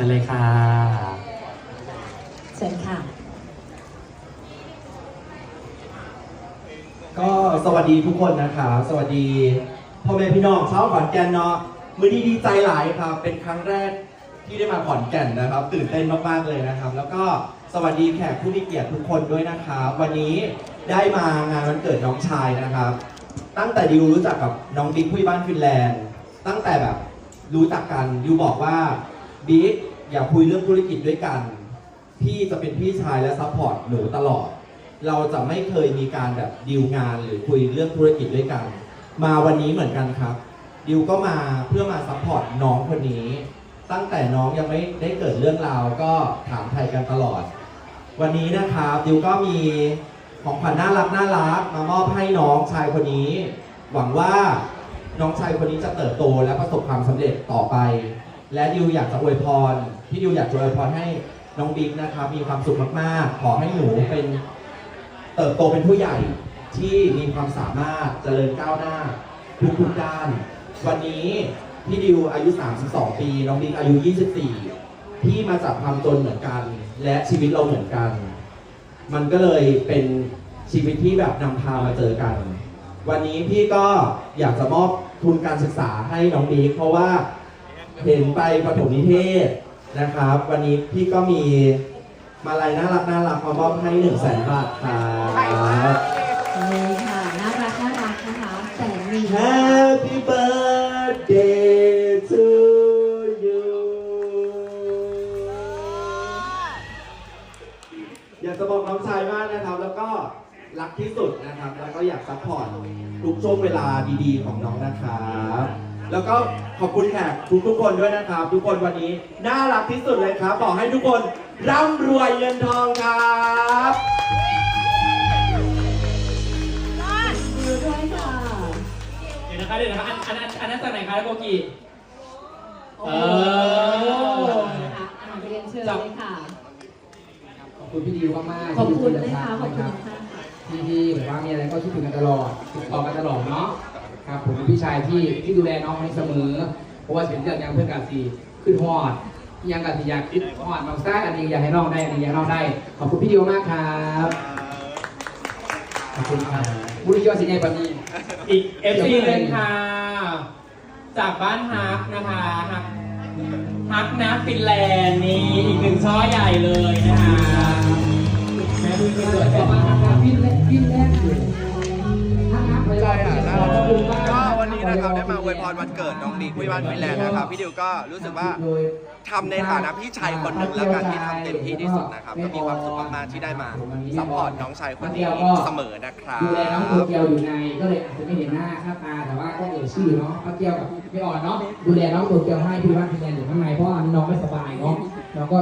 ชิญเลยค่ะ เชิญค่ะ ก็สวัสดีทุกคนนะครับสวัสดีพ่อแม่พี่น้องชาวขอนแก่นเนาะมือดีดีใจหลายครับ เป็นครั้งแรกที่ได้มาขอนแก่นนะครับ ตื่นเต้นมากๆเลยนะครับ แล้วก็สวัสดีแขกผู้มีเกียรติทุกคนด้วยนะครับ วันนี้ได้มางานวันเกิดน้องชายนะครับ ตั้งแต่ดิวรู้จักกับน้องบิ๊กผู้ใหญ่บ้านฟินแลนด์ ตั้งแต่แบบรู้จักกันดิวบอกว่า บิ๊กอย่าคุยเรื่องธุรกิจด้วยกัน พี่จะเป็นพี่ชายและซัพพอร์ตหนูตลอด เราจะไม่เคยมีการแบบดีลงานหรือคุยเรื่องธุรกิจด้วยกัน มาวันนี้เหมือนกันครับดิวก็มาเพื่อมาซัพพอร์ตน้องคนนี้ ตั้งแต่น้องยังไม่ได้เกิดเรื่องราวก็ถามไทยกันตลอด วันนี้นะครับดิวก็มีของขวัญน่ารักน่ารักมามอบให้น้องชายคนนี้ หวังว่าน้องชายคนนี้จะเติบโตและประสบความสำเร็จต่อไป และดิวอยากจะอวยพรพี่ดิวอยากจะอวยพรให้น้องบิ๊กนะครับมีความสุขมากๆ ขอให้หนูเป็นเติบโตเป็นผู้ใหญ่ที่มีความสามารถเจริญก้าวหน้าทุกทุกๆด้าน วันนี้พี่ดิวอายุ 32 ปี น้องบิ๊กอายุ 24 พี่มาจากความจนเหมือนกัน และชีวิตเราเหมือนกัน มันก็เลยเป็นชีวิตที่แบบนำพามาเจอกัน วันนี้พี่ก็อยากจะมอบทุนการศึกษาให้น้องบิ๊กเพราะว่า เห็นไปประถมนิเทศนะครับ วันนี้พี่ก็มีมาลัยน่ารักน่ารักมามอบให้1 0 0 0 0แสนบาทครับ นี่ค่ะน่ารักน่ารักนะคะแสนมี Happy birthday to you อยากจะบอกน้องชายมากนะครับ แล้วก็รักที่สุดนะครับ แล้วก็อยากซัพพอร์ตทุกช่วงเวลาดีๆของน้องนะครับ แล้วก็ขอบคุณแขกทุกๆคนด้วยนะครับ ทุกคนวันนี้น่ารักที่สุดเลยครับขอให้ทุกคนร่ำรวยเงินทองครับดูด้วยค่ะเดี๋ยวนะคะเดี๋ยวนะคะอันอันอันอันนั้นจากไหนคะโกกิโอ้เออนะคะอ่านไปเรียนเชิญเลยค่ะ ขอบคุณพี่ดิวมากๆขอบคุณนะคะขอบคุณค่ะที่ที่แบบว่ามีอะไรก็คิดถึงกันตลอดติดต่อกันตลอดเนาะ ครับผมเป็นพี่ชายที่ที่ดูแลน้องให้เสมอ เพราะว่าเป็นเรื่องยังเพื่อนกันสีขึ้นฮอดยังกันสีอยากคิดฮอดน้องซ่าอันนี้อยากให้น้องได้อันนี้อยากให้น้องได้ ขอบคุณพี่ดิวมากครับขอบคุณครับบุรียอดสิงห์ปานีอีก FC หนึ่งค่ะ จากบ้านฮักนะคะฮักฮักนะฟินแลนด์นี่อีกหนึ่งช่อใหญ่เลยนะคะแม่ดูเป็นสวยต่อมาครับวิ่งแรกวิ่งแรกอ รวันเกิดน้องบิ๊กวิวันฟินแลนด์นะครับ พี่ดิวก็รู้สึกว่าทำในฐานะพี่ชายคนหนึ่งแล้วกันที่ทำเต็มที่ที่สุดนะครับก็มีความสุขมากๆที่ได้มาซัพพอร์ตน้องชายคนนี้เสมอนะครับดูแลน้องตัวเกียวอยู่ในก็เลยอาจจะไม่เห็นหน้าค่าตาแต่ว่าก็เอ่ยชื่อเนาะป้าเกียวกับพี่อ่อนเนาะดูแลน้องตัวเกียวให้พี่ว่านพี่แนนอยู่ข้างในเพราะว่าน้องไม่สบายเนาะเราก็